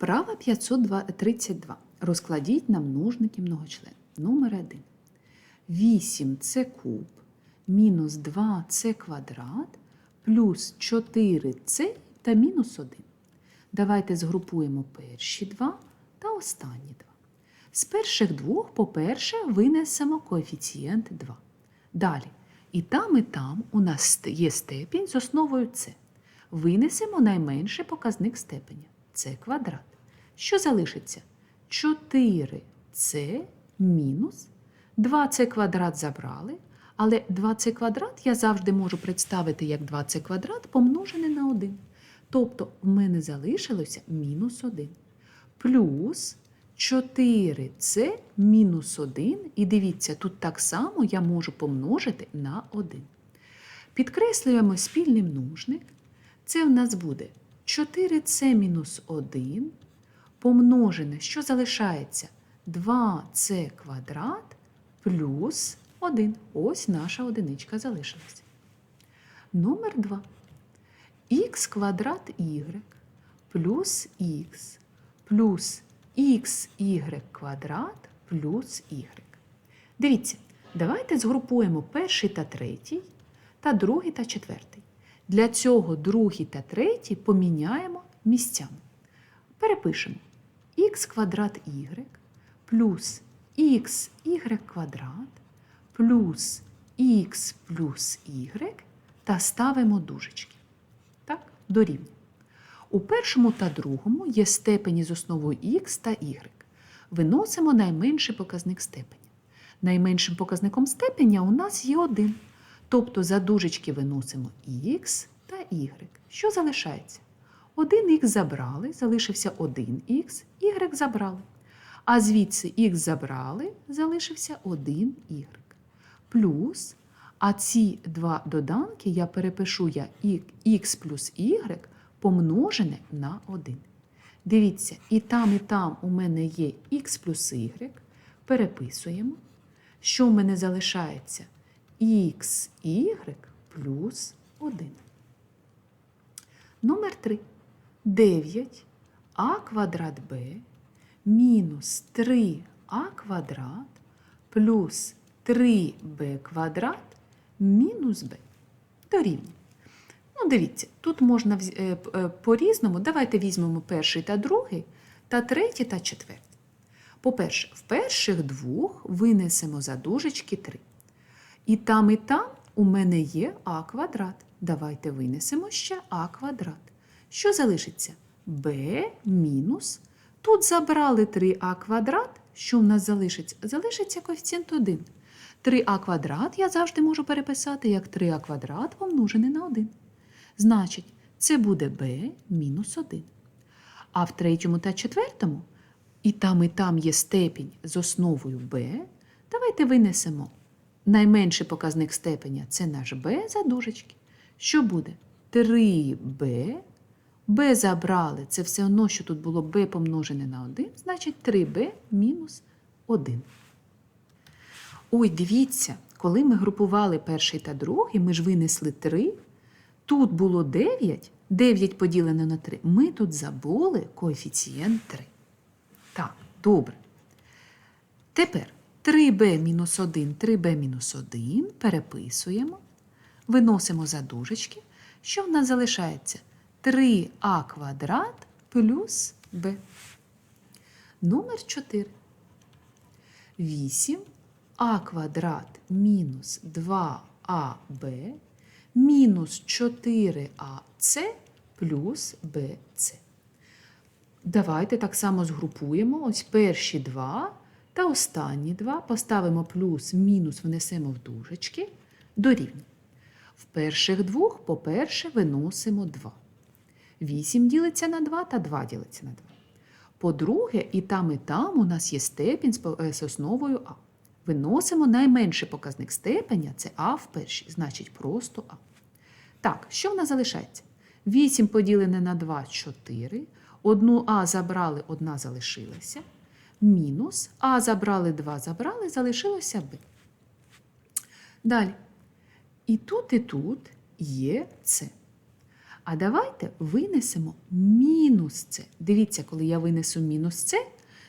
Вправа 532. Розкладіть на множники многочлен. Номер 1. 8 це куб мінус 2 це квадрат плюс 4 це та мінус 1. Давайте згрупуємо перші два та останні два. З перших двох, по-перше, винесемо коефіцієнт 2. Далі. І там, і там у нас є степінь з основою С. Винесемо найменший показник степеня це квадрат. Що залишиться? 4С мінус 2С квадрат забрали, але 2С квадрат я завжди можу представити як 2С квадрат помножене на 1. Тобто в мене залишилося мінус 1. Плюс 4С мінус 1. І дивіться, тут так само я можу помножити на 1. Підкреслюємо спільний множник. Це в нас буде 4С мінус 1 помножене, що залишається 2С квадрат плюс 1. Ось наша одиничка залишилася. Номер 2. Х квадрат y плюс х плюс xy квадрат плюс y. Дивіться, давайте згрупуємо перший та третій та другий та четвертий. Для цього другий та третій поміняємо місцями. Перепишемо х квадрат y плюс xy квадрат плюс х плюс y та ставимо дужечки. Так, дорівнює. У першому та другому є степені з основою х та y. Виносимо найменший показник степеня. Найменшим показником степеня у нас є 1. Тобто за дужечки виносимо х та y. Що залишається? 1х забрали, залишився 1х, y забрали. А звідси х забрали, залишився 1y. Плюс, а ці два доданки я перепишу я х плюс y помножене на 1. Дивіться, і там, і там у мене є х плюс y. Переписуємо. Що в мене залишається? xy плюс 1. Номер 3. 9 а квадрат b мінус 3а квадрат плюс 3b квадрат мінус b. Дорівнює. Ну, дивіться, тут можна е, е, по-різному. Давайте візьмемо перший та другий, та третій та четвертий. По-перше, в перших двох винесемо за дужечки 3. І там, і там у мене є а квадрат. Давайте винесемо ще а квадрат. Що залишиться? b мінус. Тут забрали 3а квадрат. Що в нас залишиться? Залишиться коефіцієнт 1. 3а квадрат я завжди можу переписати як 3а квадрат помножене на 1. Значить, це буде b мінус 1. А в третьому та четвертому і там, і там є степінь з основою b. Давайте винесемо найменший показник степеня це наш b за дужечки. Що буде? 3b. B забрали, це все одно, що тут було b помножене на 1, значить 3b мінус 1. Ой, дивіться, коли ми групували перший та другий, ми ж винесли 3. Тут було 9, 9 поділено на 3. Ми тут забули коефіцієнт 3. Так, добре. Тепер 3b мінус 1, 3b мінус 1 переписуємо, виносимо за дужечки. Що в нас залишається? 3а квадрат плюс b. Номер 4. 8 а квадрат мінус 2аб мінус 4ac плюс bc. Давайте так само згрупуємо ось перші два та останні два. Поставимо плюс, мінус внесемо в дужечки дорівнює. В перших двох, по-перше, виносимо 2. 8 ділиться на 2 та 2 ділиться на 2. По-друге, і там, і там у нас є степінь е, з основою А. Виносимо найменший показник степеня це А в першій, значить просто А. Так, що в нас залишається? 8 поділене на 2 4. Одну А забрали, одна залишилася. Мінус А забрали, 2 забрали, залишилося Б. Далі. І тут, і тут є С. А давайте винесемо мінус це. Дивіться, коли я винесу мінус це,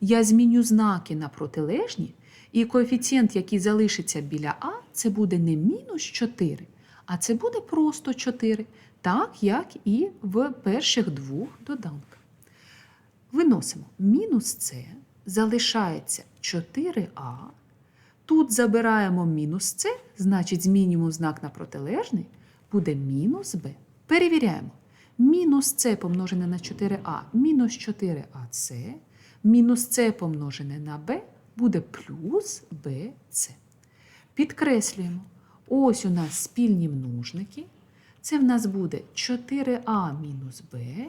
я зміню знаки на протилежні, і коефіцієнт, який залишиться біля А, це буде не мінус 4, а це буде просто 4, так як і в перших двох доданках. Виносимо мінус С, залишається 4а. Тут забираємо мінус С, значить змінюємо знак на протилежний, буде мінус Б. Перевіряємо. Мінус С помножене на 4а мінус 4АС, мінус С помножене на Б буде плюс БС. Підкреслюємо. Ось у нас спільні множники. Це в нас буде 4а мінус Б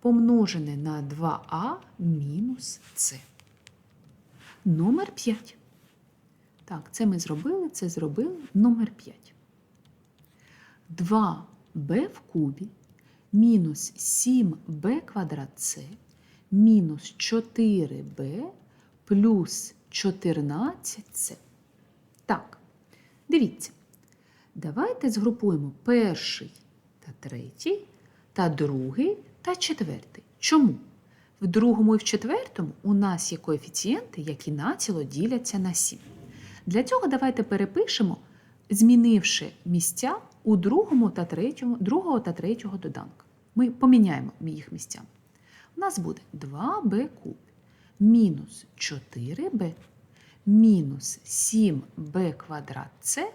помножене на 2а мінус С. Номер 5. Так, це ми зробили, це зробили. Номер 5. 2b в кубі мінус 7b квадрат С мінус 4b плюс 14c. Так, дивіться. Давайте згрупуємо перший та третій, та другий та четвертий. Чому? В другому і в четвертому у нас є коефіцієнти, які націло діляться на 7. Для цього давайте перепишемо, змінивши місця у другому та третьому, другого та третього доданка. Ми поміняємо їх місцями. У нас буде 2b куб мінус 4b мінус 7b квадрат С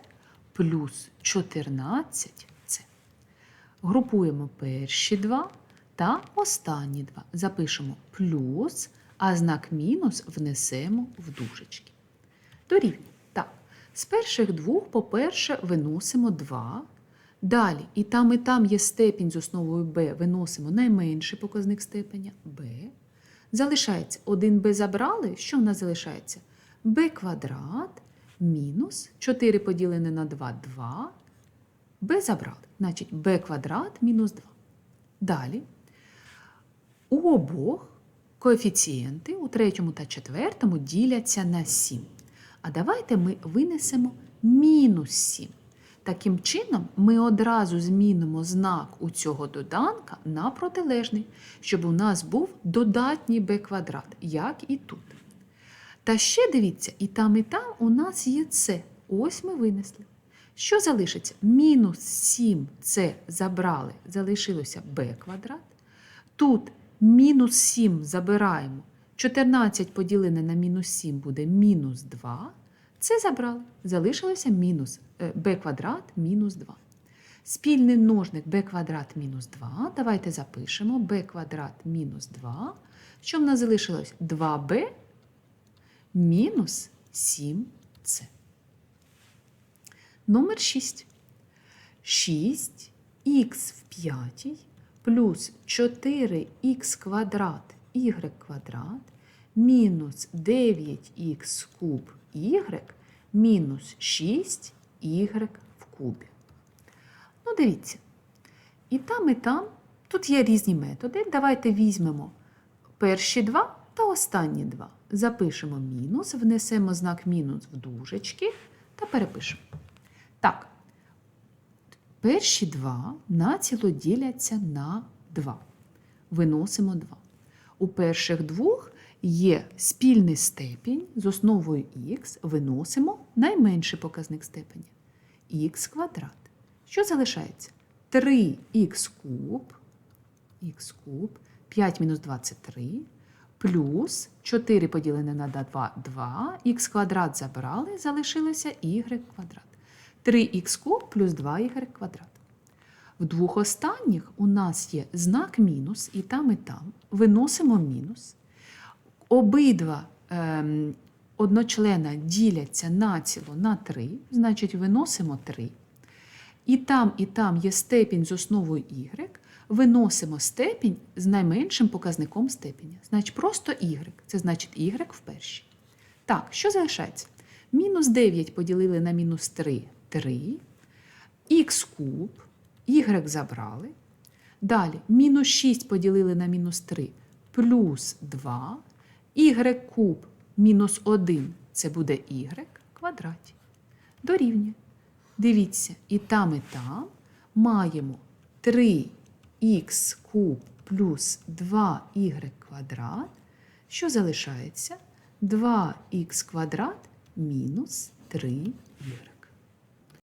плюс 14c. Групуємо перші два та останні два. Запишемо плюс, а знак мінус внесемо в дужечки. Дорівнює. Так, з перших двох, по-перше, виносимо 2. Далі, і там, і там є степінь з основою b, виносимо найменший показник степеня b. Залишається 1b забрали. Що в нас залишається? b квадрат мінус 4 поділене на 2 2. b забрали. Значить, b квадрат мінус 2. Далі. У обох коефіцієнти у третьому та четвертому діляться на 7. А давайте ми винесемо мінус 7. Таким чином, ми одразу змінимо знак у цього доданка на протилежний, щоб у нас був додатній b квадрат, як і тут. Та ще дивіться, і там, і там у нас є це. Ось ми винесли. Що залишиться? Мінус 7 це забрали, залишилося b квадрат. Тут мінус 7 забираємо. 14 поділене на мінус 7 буде мінус 2. Це забрали. Залишилося мінус b квадрат мінус 2. Спільний множник b квадрат мінус 2. Давайте запишемо b квадрат мінус 2. Що в нас залишилось? 2b мінус 7c. Номер 6. 6х в п'ятій плюс 4х квадрат y квадрат мінус 9х куб y мінус 6y в кубі. Ну, дивіться. І там, і там, тут є різні методи. Давайте візьмемо перші два та останні два. Запишемо мінус, внесемо знак мінус в дужечки та перепишемо. Так, перші два націло діляться на 2. Виносимо 2. У перших двох є спільний степінь з основою х, виносимо найменший показник степеня х квадрат. Що залишається? 3х куб, х куб, 5 мінус 23, плюс 4 поділене на 2, 2, х квадрат забрали, залишилося y квадрат. 3х куб плюс 2y квадрат. В двох останніх у нас є знак мінус, і там, і там. Виносимо мінус. Обидва ем, одночлена діляться націло на 3, значить, виносимо 3. І там, і там є степінь з основою y, виносимо степінь з найменшим показником степеня. Значить, просто y. Це значить y в першій. Так, що залишається? Мінус 9 поділили на мінус 3 3. Х куб, y забрали. Далі мінус 6 поділили на мінус 3 плюс 2. Y куб мінус 1 це буде y квадраті. Дорівнює. Дивіться, і там, і там маємо 3 х куб плюс 2y квадрат, що залишається? 2х квадрат мінус 3y.